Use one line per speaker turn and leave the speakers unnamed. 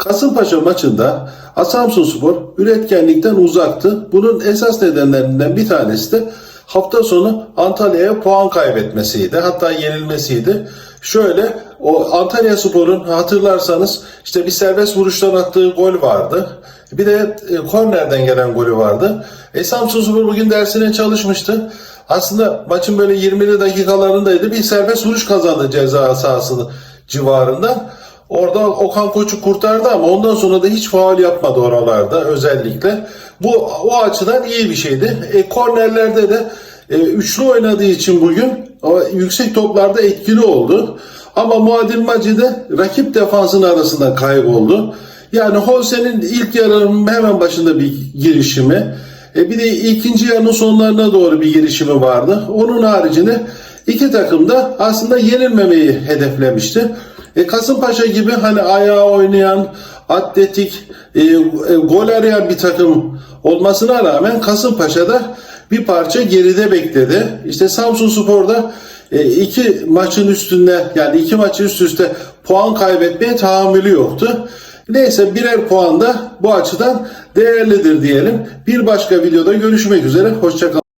Kasımpaşa maçında Asamsunspor üretkenlikten uzaktı. Bunun esas nedenlerinden bir tanesi de hafta sonu Antalya'ya puan kaybetmesiydi. Hatta yenilmesiydi. Şöyle o Antalya Spor'un hatırlarsanız işte bir serbest vuruştan attığı gol vardı. Bir de e, kornerden gelen golü vardı. E Samsunspor bugün dersine çalışmıştı. Aslında maçın böyle 20'li dakikalarındaydı. Bir serbest vuruş kazandı ceza sahası civarında. Orada Okan Koç'u kurtardı ama ondan sonra da hiç faul yapmadı oralarda özellikle. Bu o açıdan iyi bir şeydi. E, kornerlerde de e, üçlü oynadığı için bugün o yüksek toplarda etkili oldu. Ama Muadil Macide rakip defansın arasında kayboldu. Yani Holse'nin ilk yarının hemen başında bir girişimi, e, bir de ikinci yarının sonlarına doğru bir girişimi vardı. Onun haricinde iki takım da aslında yenilmemeyi hedeflemişti. E, Kasımpaşa gibi hani ayağa oynayan, atletik, e, e, gol arayan bir takım olmasına rağmen Kasımpaşa'da bir parça geride bekledi. İşte Samsun Spor'da e, iki maçın üstünde yani iki maçı üst üste puan kaybetmeye tahammülü yoktu. Neyse birer puan da bu açıdan değerlidir diyelim. Bir başka videoda görüşmek üzere. Hoşçakalın.